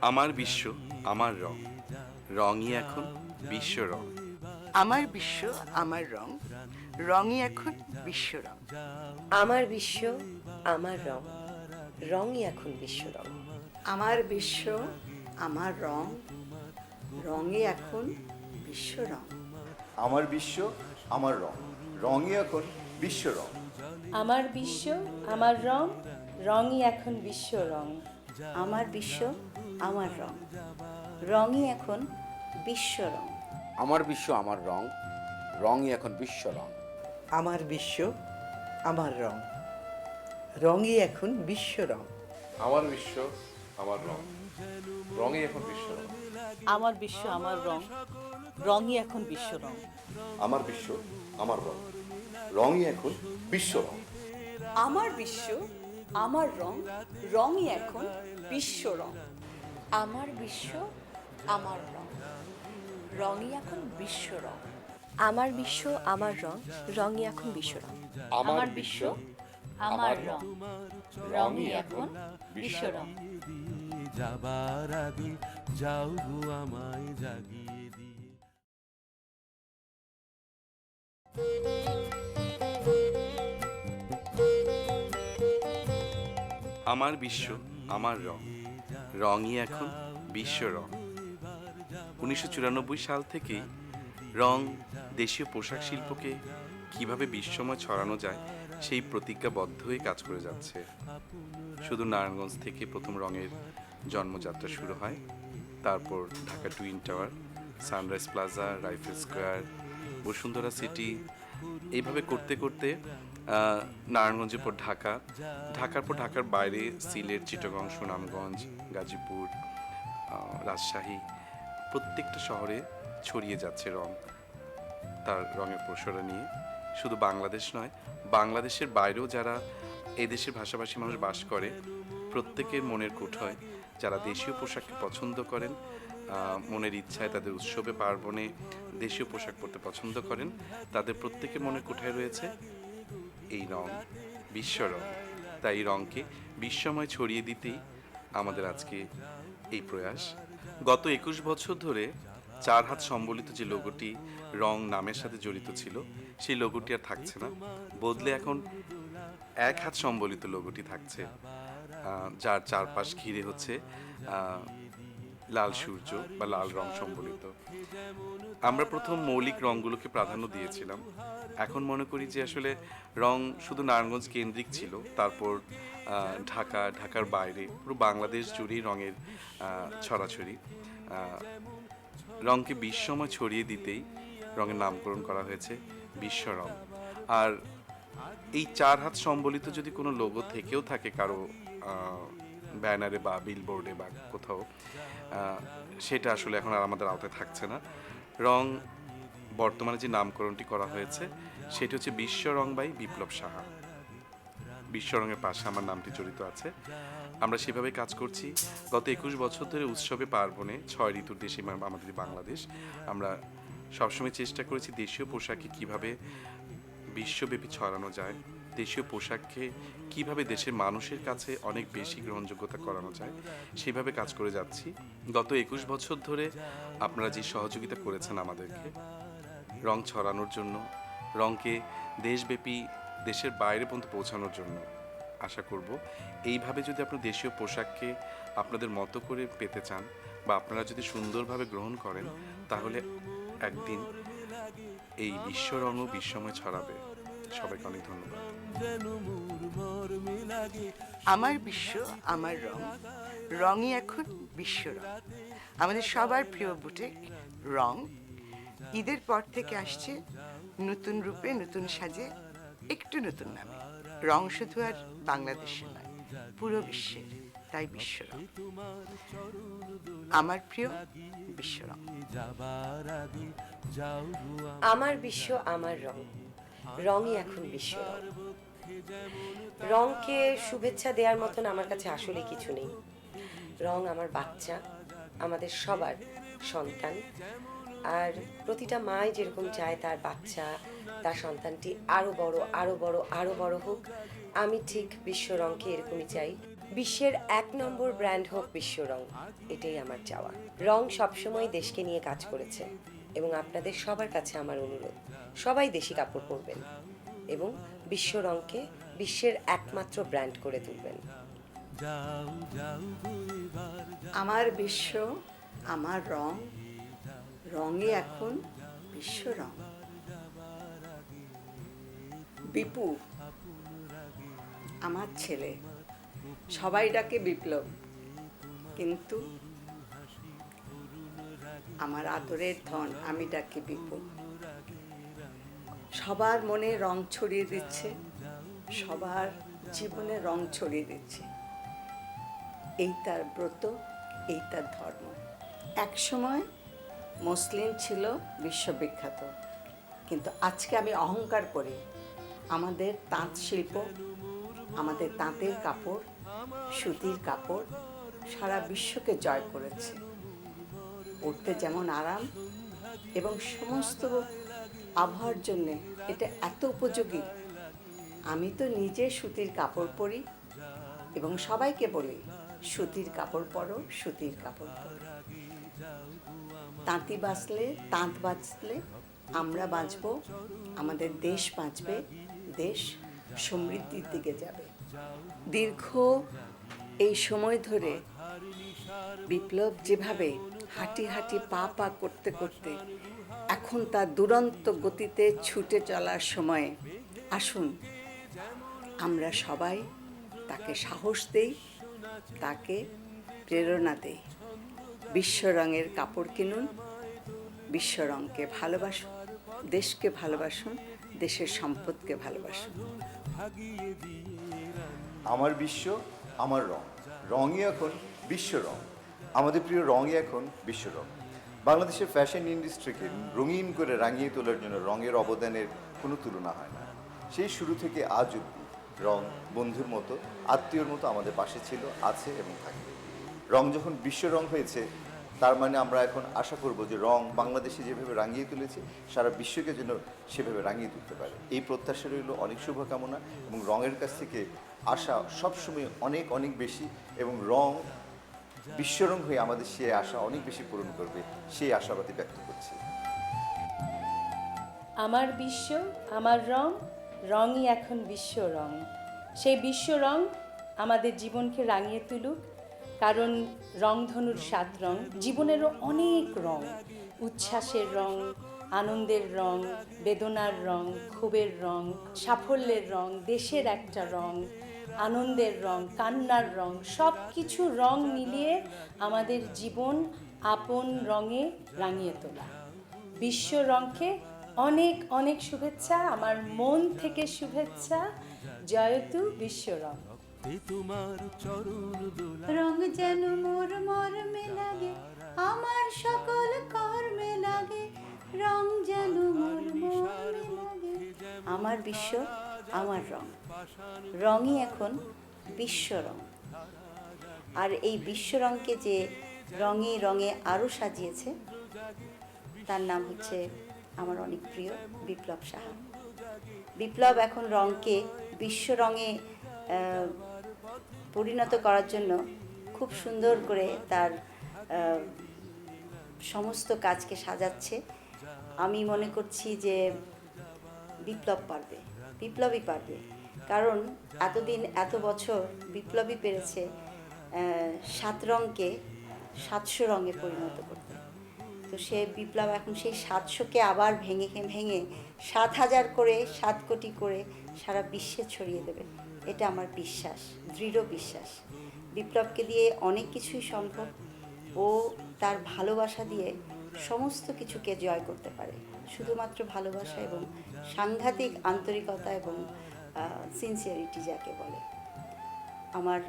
আমার বিশ্ব আমার রং। রঙই এখন বিশ্ব রং। আমার বিশ্ব আমার রং। রঙই এখন বিশ্ব রং। আমার বিশ্ব আমার রং। রঙই এখন বিশ্ব রং। আমার বিশ্ব আমার রং। রঙই এখন বিশ্ব রং। আমার বিশ্ব আমার রং। রঙই এখন বিশ্ব রং। আমার বিশ্ব আমার রং রঙই এখন বিশ্ব রং। আমার বিশ্ব আমার রং। রঙই এখন বিশ্ব রং। আমার বিশ্ব আমার রং। রঙই এখন বিশ্ব রং। আমার বিশ্ব আমার রং। রঙই এখন বিশ্ব রং। আমার বিশ্ব আমার রং। রঙই এখন বিশ্ব রং। আমার বিশ্ব আমার রং। রঙই এখন বিশ্ব রং। আমার বিশ্ব আমার রং। রঙই এখন বিশ্ব রং। আমার বিশ্ব আমার রং রঙই এখন বিশ্ব রং। আমার বিশ্ব আমার রং। রঙই এখন বিশ্ব রং। আমার বিশ্ব আমার রং রঙই এখন বিশ্ব রং। আমার বিশ্ব আমার রং। রঙই এখন বিশ্ব রং। যাবার আগে যাও গো আমায় জাগিয়ে দিয়ে আমার বিশ্ব, আমার রং। রঙই এখন বিশ্ব রং। উনিশশো চুরানব্বই সাল থেকেই রং দেশীয় পোশাক শিল্পকে কীভাবে বিশ্বময় ছড়ানো যায়, সেই প্রতিজ্ঞাবদ্ধ হয়ে কাজ করে যাচ্ছে। শুধু নারায়ণগঞ্জ থেকে প্রথম রঙের জন্মযাত্রা শুরু হয়, তারপর Dhaka Twin Tower, Sunrise Plaza, Rifle Square, Bashundhara City. এইভাবে করতে করতে নারায়ণগঞ্জের পর ঢাকা। ঢাকার পর ঢাকার বাইরে সিলেট, চিটাগং, সুনামগঞ্জ, গাজীপুর রাজশাহী প্রত্যেকটা শহরে ছড়িয়ে যাচ্ছে রং। তার রঙের প্রসারা নিয়ে। শুধু বাংলাদেশ নয়, বাংলাদেশের বাইরেও যারা এদেশের ভাষাভাষী মানুষ বাস করে, প্রত্যেকের মনের কুঠয় যারা দেশীয় পোশাককে পছন্দ করেন মনের ইচ্ছায় তাদের উৎসবে, পার্বণে দেশীয় পোশাক পরতে পছন্দ করেন, তাদের প্রত্যেকের মনের কোঠায় রয়েছে এই রং, বিশ্ব রং। তাই এই রংকে বিশ্বময় ছড়িয়ে দিতেই আমাদের আজকে এই প্রয়াস। গত একুশ বছর ধরে চার হাত সম্বলিত যে লোগোটি রং নামের সাথে জড়িত ছিল, সেই লোগোটি আর থাকছে না। বদলে এখন এক হাত সম্বলিত লোগোটি থাকছে যার চারপাশ ঘিরে হচ্ছে লাল সূর্য বা লাল রং সম্বলিত। আমরা প্রথম মৌলিক রঙগুলোকে প্রাধান্য দিয়েছিলাম। এখন মনে করি যে আসলে রং শুধু নারায়ণগঞ্জ কেন্দ্রিক ছিল, তারপর ঢাকা, ঢাকার বাইরে, পুরো বাংলাদেশ জুড়েই রঙের ছড়াছড়ি। রঙকে বিশ্বময় ছড়িয়ে দিতেই রঙের নামকরণ করা হয়েছে বিশ্ব রং। আর এই চার হাত সম্বলিত যদি কোনো লোগো থেকেও থাকে কারও ব্যানারে বা বিলবোর্ডে বা কোথাও সেটা আসলে এখন আর আমাদের আওতায় থাকছে না। রং বর্তমানে যে নামকরণটি করা হয়েছে, সেটি হচ্ছে বিশ্ব রং বাই বিপ্লব সাহা। বিশ্ব রঙের পাশে আমার নামটি জড়িত আছে। আমরা সেভাবে কাজ করছি। গত একুশ বছর ধরে উৎসবে পার্বণে ছয় ঋতুর দেশে আমাদের বাংলাদেশ। আমরা সবসময় চেষ্টা করেছি দেশীয় পোশাকে কীভাবে বিশ্বব্যাপী ছড়ানো যায়। দেশীয় পোশাককে কীভাবে দেশের মানুষের কাছে অনেক বেশি গ্রহণযোগ্যতা করানো যায়, সেভাবে কাজ করে যাচ্ছি। গত একুশ বছর ধরে আপনারা যে সহযোগিতা করেছেন আমাদেরকে, রং ছড়ানোর জন্য, রংকে দেশব্যাপী, দেশের বাইরে পর্যন্ত পৌঁছানোর জন্য আশা করব। এইভাবে যদি আপনার দেশীয় পোশাককে আপনাদের মতো করে পেতে চান বা আপনারা যদি সুন্দরভাবে গ্রহণ করেন, তাহলে একদিন এই বিশ্ব রঙও বিশ্বময় ছড়াবে। সবাইকে অনেক ধন্যবাদ। আমার বিশ্ব আমার রং। রঙই এখন বিশ্ব রং। আমাদের সবার প্রিয় বুটেক রং। ঈদের পর থেকে আসছে নতুন রূপে নতুন সাজে একটু নতুন নামে। রং শুধু আর বাংলাদেশে নয় পুরো বিশ্বের তাই বিশ্ব রং। আমার প্রিয় বিশ্ব রং। যাবার আগে যাও গো আমার বিশ্ব আমার রং। রঙই এখন বিশ্ব রং রংকে শুভেচ্ছা দেওয়ার মতন আমার কাছে আসলে কিছু নেই। রং আমার বাচ্চা, আমাদের সবার সন্তান। আর প্রতিটা মাই যেরকম চায় তার বাচ্চা, তার সন্তানটি আরও বড় আরও বড় আরও বড় হোক, আমি ঠিক বিশ্ব রংকে এরকমই চাই। বিশ্বের এক নম্বর ব্র্যান্ড হোক বিশ্ব রং এটাই আমার চাওয়া। রং সবসময় দেশকে নিয়ে কাজ করেছে। আপনাদের সবার কাছে আমার অনুরোধ, সবাই দেশি কাপড় পরবেন এবং বিশ্ব রংকে বিশ্বের একমাত্র ব্র্যান্ড করে তুলবেন। আমার বিশ্ব, আমার রং, রঙে এখন বিশ্ব রং। বিপু, আমার ছেলে, সবাই ডাকে বিপ্লব, কিন্তু আমার আদরের ধন, আমি ডাকি বিপুল। সবার মনে রং ছড়িয়ে দিচ্ছে, সবার জীবনে রং ছড়িয়ে দিচ্ছে। এই তার ব্রত, এই তার ধর্ম। একসময় মুসলিম ছিল বিশ্ববিখ্যাত, কিন্তু আজকে আমি অহংকার করি। আমাদের তাঁত শিল্প, আমাদের তাঁতের কাপড়, সুতির কাপড় সারা বিশ্বকে জয় করেছে। পড়তে যেমন আরাম এবং সমস্ত আবহাওয়ার জন্যে এটা এত উপযোগী। আমি তো নিজে সুতির কাপড় পরি এবং সবাইকে বলি, সুতির কাপড় পরো, সুতির কাপড় পরো। তাঁতি বাঁচলে তাঁত বাঁচলে আমরা বাঁচব, আমাদের দেশ বাঁচবে, দেশ সমৃদ্ধির দিকে যাবে। দীর্ঘ এই সময় ধরে বিপ্লব যেভাবে হাঁটি হাঁটি পা পা করতে করতে এখন তার দুরন্ত গতিতে ছুটে চলার সময়ে। আসুন, আমরা সবাই তাকে সাহস দেই, তাকে প্রেরণা দেই। বিশ্ব রঙের কাপড় কিনুন, বিশ্ব রঙকে ভালোবাসুন, দেশকে ভালোবাসুন, দেশের সম্পদকে ভালোবাসুন। আমার বিশ্ব, আমার রং। রঙই এখন বিশ্ব রং। আমাদের প্রিয় রঙই এখন বিশ্ব রং। বাংলাদেশের ফ্যাশন ইন্ডাস্ট্রিকে রঙিন করে রাঙিয়ে তোলার জন্য রঙের অবদানের কোনো তুলনা হয় না। সেই শুরু থেকে আজ অব্দি রং বন্ধুর মতো, আত্মীয়র মতো আমাদের পাশে ছিল, আছে এবং থাকবে রং যখন বিশ্ব রং হয়েছে, তার মানে আমরা এখন আশা করব যে রং বাংলাদেশে যেভাবে রাঙিয়ে তুলেছে, সারা বিশ্বকে যেন সেভাবে রাঙিয়ে তুলতে পারে। এই প্রত্যাশা রইল অনেক শুভকামনা এবং রঙের কাছ থেকে আশা সবসময় অনেক অনেক বেশি এবং রং বিশ্বরং হয়ে আমাদের সে আশা অনেক বেশি পূরণ করবে, সেই আশাবাদী ব্যক্ত করছি। আমার বিশ্ব, আমার রং, রঙই এখন বিশ্ব রং সেই বিশ্ব রং আমাদের জীবনকে রাঙিয়ে তুলুক, কারণ রংধনুর সাত রং জীবনেরও অনেক রং। উচ্ছ্বাসের রং, আনন্দের রং, বেদনার রং, ক্ষোভের রং, সাফল্যের রং, দেশের একটা রং। আনন্দের রং কান্নার রং সব কিছু রং মিলিয়ে আমাদের জীবন আপন রঙে রাঙিয়ে তোলা। বিশ্ব রঙকে অনেক অনেক শুভেচ্ছা আমার মন থেকে শুভেচ্ছা। জয়তু বিশ্ব রং। তোমার চরণ রং যেন মোর মর্মে লাগে আমার সকল কর্মে লাগে। রং যেন মোর মর্মে লাগে। আমার বিশ্ব আমার রং। রঙই এখন বিশ্ব রং। আর এই বিশ্ব রঙকে যে রঙে রঙে আরও সাজিয়েছে, তার নাম হচ্ছে আমার অনেক প্রিয় বিপ্লব সাহা। বিপ্লব এখন রঙকে বিশ্ব রঙে পরিণত করার জন্য খুব সুন্দর করে তার সমস্ত কাজকে সাজাচ্ছে। আমি মনে করছি যে বিপ্লব পারবে, বিপ্লবই পারবে। কারণ এতদিন, এত বছর বিপ্লবী পেরেছে সাত রঙকে, সাতশো রঙে পরিণত করতে। তো সে বিপ্লব এখন সেই সাতশোকে আবার ভেঙে ভেঙে সাত হাজার করে, সাত কোটি করে সারা বিশ্বে ছড়িয়ে দেবে। এটা আমার বিশ্বাস, দৃঢ় বিশ্বাস। বিপ্লবকে দিয়ে অনেক কিছুই সম্ভব। ও তার ভালোবাসা দিয়ে সমস্ত কিছুকে জয় করতে পারে। শুধুমাত্র ভালোবাসা এবং সাংঘাতিক আন্তরিকতা এবং সিনসিয়ারিটি যাকে বলে। আমার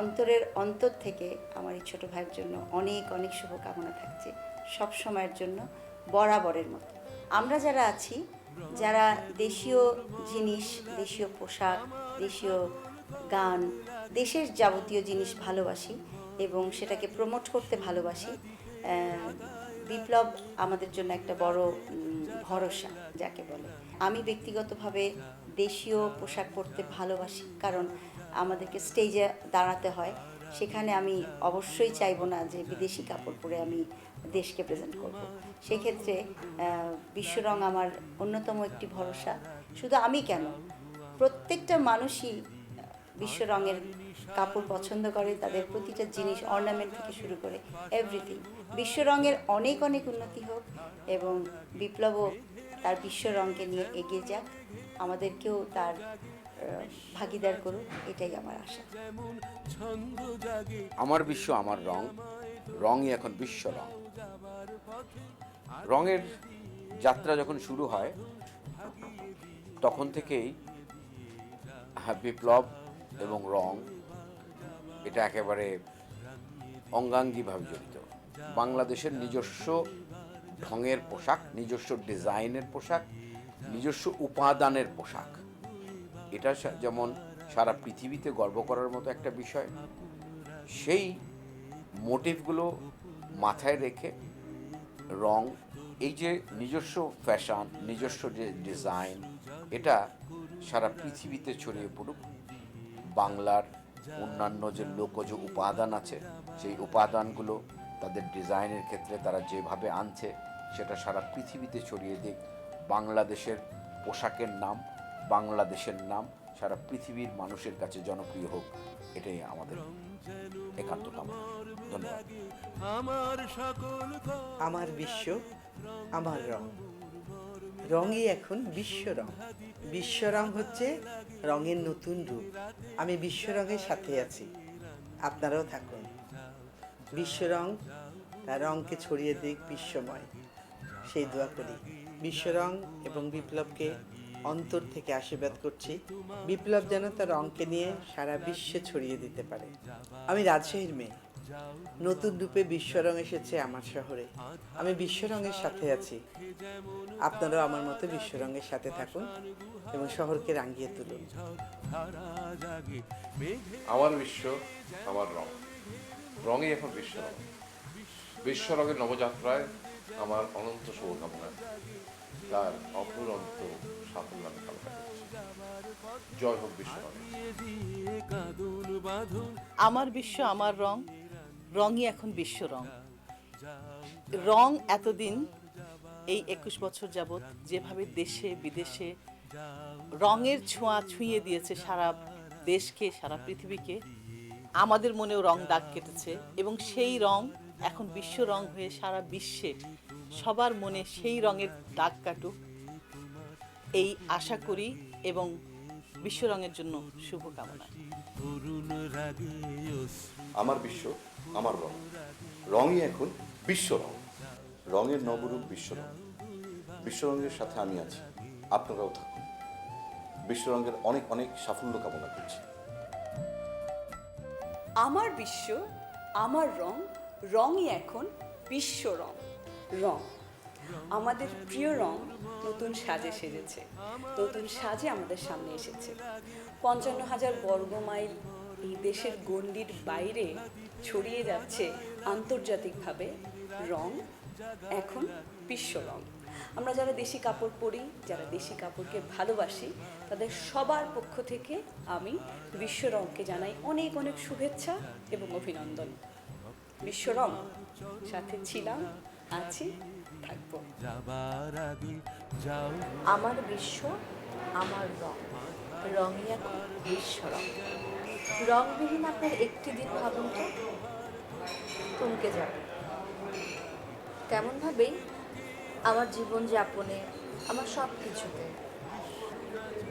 অন্তরের অন্তর থেকে আমার এই ছোটো ভাইয়ের জন্য অনেক অনেক শুভকামনা থাকছে সব সময়ের জন্য বরাবরের মতো। আমরা যারা আছি, যারা দেশীয় জিনিস, দেশীয় পোশাক, দেশীয় গান, দেশের যাবতীয় জিনিস ভালোবাসি এবং সেটাকে প্রমোট করতে ভালোবাসি বিপ্লব আমাদের জন্য একটা বড় ভরসা, যাকে বলে। আমি ব্যক্তিগতভাবে দেশীয় পোশাক পরতে ভালোবাসি, কারণ আমাদেরকে স্টেজে দাঁড়াতে হয়। সেখানে আমি অবশ্যই চাইব না যে বিদেশি কাপড় পরে আমি দেশকে প্রেজেন্ট করব। সেক্ষেত্রে বিশ্বরং আমার অন্যতম একটি ভরসা। শুধু আমি কেন? প্রত্যেকটা মানুষই বিশ্ব রঙের কাপড় পছন্দ করে তাদের প্রতিটা জিনিস অর্নামেন্ট থেকে শুরু করে এভরিথিং বিশ্ব রঙের অনেক অনেক উন্নতি হোক এবং বিপ্লবও তার বিশ্ব রঙকে নিয়ে এগিয়ে যাক। আমাদেরকেও তার ভাগিদার করুক এটাই আমার আশা। আমার বিশ্ব আমার রং রঙই এখন বিশ্ব রং। রঙের যাত্রা যখন শুরু হয় তখন থেকেই হ্যাঁ, বিপ্লব এবং রং, এটা একেবারে অঙ্গাঙ্গিভাবে জড়িত। বাংলাদেশের নিজস্ব ঢঙের পোশাক, নিজস্ব ডিজাইনের পোশাক, নিজস্ব উপাদানের পোশাক। এটা যেমন সারা পৃথিবীতে গর্ব করার মতো একটা বিষয়। সেই মোটিভগুলো মাথায় রেখে রং, এই যে নিজস্ব ফ্যাশন, নিজস্ব যে ডিজাইন, এটা সারা পৃথিবীতে ছড়িয়ে পড়ুক। বাংলার অন্যান্য যে লোকজ উপাদান আছে সেই উপাদানগুলো তাদের ডিজাইনের ক্ষেত্রে তারা যেভাবে আনছে সেটা সারা পৃথিবীতে ছড়িয়ে দিক। বাংলাদেশের পোশাকের নাম বাংলাদেশের নাম সারা পৃথিবীর মানুষের কাছে জনপ্রিয় হোক এটাই আমাদের একান্ত কামনা ধন্যবাদ। আমার সকল আমার বিশ্ব আমার রং। রঙই এখন বিশ্ব রং। বিশ্ব রং হচ্ছে রঙের নতুন রূপ। আমি বিশ্ব রঙের সাথে আছি। আপনারাও থাকুন। বিশ্ব রং, তার রঙকে ছড়িয়ে দিক বিশ্বময়। সেই দোয়া করি। বিশ্ব রং এবং বিপ্লবকে অন্তর থেকে আশীর্বাদ করছি। বিপ্লব যেন তার রঙকে নিয়ে সারা বিশ্বে ছড়িয়ে দিতে পারে। আমি রাজশাহীর মেয়ে। নতুন রূপে বিশ্বরং এসেছে আমার শহরে। আমি বিশ্বরঙের সাথে আছি। আপনারাও আমার মতো বিশ্বরঙের সাথে থাকুন এবং শহরকে রাঙিয়ে তুলুন। আমার বিশ্ব আমার রং। রঙই এখন বিশ্ব রং। বিশ্ব রঙের নবযাত্রায় আমার অনন্ত শুভকামনা। তার অপুরন্ত সাফল্য আমি কামনা করছি। জয় হোক বিশ্ব আমার বিশ্ব আমার রং। রঙই এখন বিশ্ব রং রং এতদিন, এই একুশ বছর যাবৎ যেভাবে দেশে, বিদেশে রঙের ছোঁয়া ছুঁয়ে দিয়েছে সারা দেশকে, সারা পৃথিবীকে, আমাদের মনেও রং দাগ কেটেছে এবং সেই রং এখন বিশ্ব রং হয়ে সারা বিশ্বে সবার মনে সেই রঙের দাগ কাটুক। এই আশা করি এবং বিশ্ব রঙের জন্য শুভকামনা। আমার বিশ্ব আমার রং। রঙই এখন বিশ্ব রং। রঙের নবরূপ বিশ্ব রং। বিশ্ব রঙের সাথে আমি আছি। আপনারাও থাকুন। বিশ্ব রঙের অনেক অনেক সাফল্য কামনা করছি। আমার বিশ্ব, আমার রং, রঙই এখন বিশ্ব রং। রং। আমাদের প্রিয় রং নতুন সাজে সেজেছে। নতুন সাজে আমাদের সামনে এসেছে। পঞ্চান্ন হাজার বর্গ মাইল এই দেশের গণ্ডির বাইরে ছড়িয়ে যাচ্ছে আন্তর্জাতিকভাবে রং, এখন বিশ্ব রং। আমরা যারা দেশি কাপড় পরি, যারা দেশি কাপড়কে ভালোবাসি, তাদের সবার পক্ষ থেকে আমি বিশ্ব রংকে জানাই অনেক অনেক শুভেচ্ছা এবং অভিনন্দন। বিশ্ব রং, সাথে ছিলাম, আছি, থাকব। আমার বিশ্ব, আমার রং। রঙই এখন বিশ্ব রং। রংবিহীন আপনার একটি দিন ভাবুন তো। থমকে যাবে। তেমনভাবেই আমার জীবনযাপনে আমার সব কিছুতে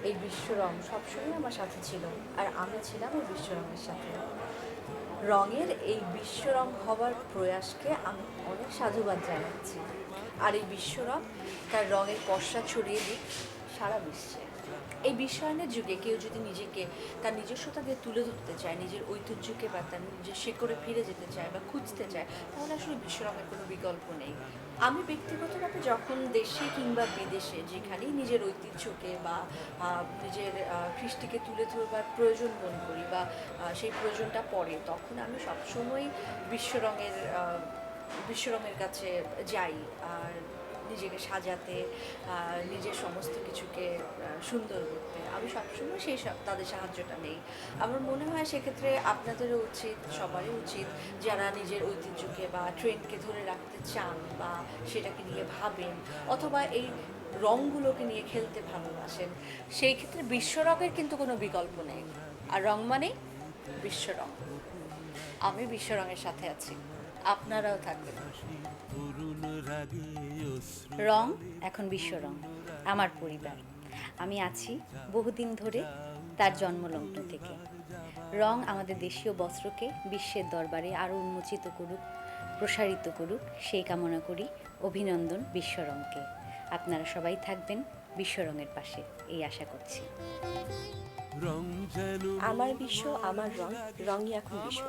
এই বিশ্ব রং সবসময় আমার সাথে ছিল আর আমি ছিলাম এই বিশ্ব রঙের সাথে। রঙের এই বিশ্ব রং হবার প্রয়াসকে আমি অনেক সাধুবাদ জানাচ্ছি। আর এই বিশ্ব রং তার রঙের পশা ছড়িয়ে দিক সারা বিশ্বে। এই বিশ্বায়নের যুগে কেউ যদি নিজেকে, তার নিজস্বতা দিয়ে তুলে ধরতে চায়, নিজের ঐতিহ্যকে বা তার নিজের শিকড়ে ফিরে যেতে চায় বা খুঁজতে চায়, তাহলে আসলে বিশ্বরঙের কোনো বিকল্প নেই। আমি ব্যক্তিগতভাবে যখন দেশে কিংবা বিদেশে যেখানেই নিজের ঐতিহ্যকে বা নিজের কৃষ্টিকে তুলে ধরবার প্রয়োজন মনে করি বা সেই প্রয়োজনটা পড়ে, তখন আমি সবসময় বিশ্বরঙের বিশ্বরঙের কাছে যাই। আর নিজেকে সাজাতে নিজের সমস্ত কিছুকে সুন্দর করতে। আমি সবসময় সেই সব, তাদের সাহায্যটা নেই। আমার মনে হয় সেক্ষেত্রে আপনাদেরও উচিত, সবারই উচিত, যারা নিজের ঐতিহ্যকে বা ট্রেন্ডকে ধরে রাখতে চান বা সেটাকে নিয়ে ভাবেন, অথবা এই রঙগুলোকে নিয়ে খেলতে ভালোবাসেন, সেই ক্ষেত্রে বিশ্বরঙের কিন্তু কোনো বিকল্প নেই। আর রং মানে বিশ্বরং আমি বিশ্বরঙের সাথে আছি। আপনারাও থাকবেন। রং, এখন বিশ্ব রং, আমার পরিবার। আমি আছি বহুদিন ধরে তার জন্মলগ্ন থেকে। রং আমাদের দেশীয় বস্ত্রকে বিশ্বের দরবারে আরও উন্মোচিত করুক, প্রসারিত করুক, সেই কামনা করি। অভিনন্দন বিশ্ব রংকে। আপনারা সবাই থাকবেন বিশ্বরঙের পাশে এই আশা করছি। আমার বিশ্ব আমার রং রঙই এখন বিশ্ব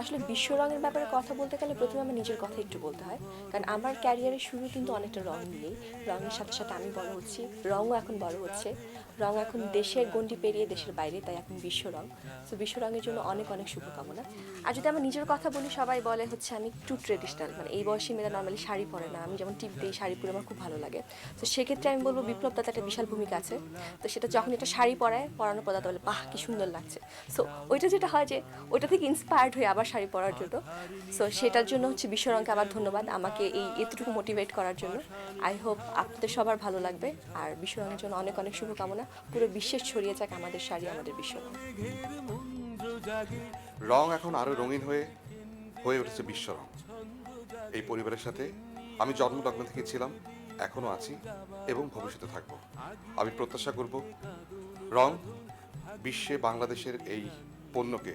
আসলে বিশ্ব রঙের ব্যাপারে কথা বলতে গেলে প্রথমে আমার নিজের কথা একটু বলতে হয়। কারণ আমার ক্যারিয়ারের শুরু কিন্তু অনেকটা রং নিয়েই রঙের সাথে সাথে আমি বড় হচ্ছি রঙও এখন বড় হচ্ছে। রং এখন দেশের গণ্ডি পেরিয়ে দেশের বাইরে, তাই এখন বিশ্ব রং। তো বিশ্ব রঙের জন্য অনেক অনেক শুভকামনা। আর যদি আমার নিজের কথা বলি, সবাই বলে হচ্ছে আমি একটু ট্রেডিশনাল মানে এই বয়সে মেয়েরা নর্মালি শাড়ি পরে না। আমি যেমন টিপ দিই, শাড়ি পরে আমার খুব ভালো লাগে। তো সেক্ষেত্রে আমি বলব বিপ্লব দাদা একটা বিশাল ভূমিকা আছে। তো সেটা যখন একটা শাড়ি পরায়, পরানোর পর দাদা বলে, বাহ, কি সুন্দর লাগছে। সো ওইটা যেটা হয় যে, ওইটা থেকে ইন্সপায়ার্ড হয়ে আবার শাড়ি পরার জন্য। সো সেটার জন্য হচ্ছে বিশ্ব রঙকে আবার ধন্যবাদ, আমাকে এই এতটুকু মোটিভেট করার জন্য। আই হোপ আপনাদের সবার ভালো লাগবে, আর বিশ্বরঙের জন্য অনেক অনেক শুভকামনা। পুরো বিশ্বের ছড়িয়ে যাক আমাদের শাড়ি, আমাদের বিশ্ব রং এখন আরও রঙিন হয়ে হয়ে উঠেছে বিশ্ব রং। এই পরিবারের সাথে আমি জন্মলগ্ন থেকে ছিলাম, এখনও আছি এবং ভবিষ্যতে থাকব। আমি প্রত্যাশা করব, রং বিশ্বে বাংলাদেশের এই পণ্যকে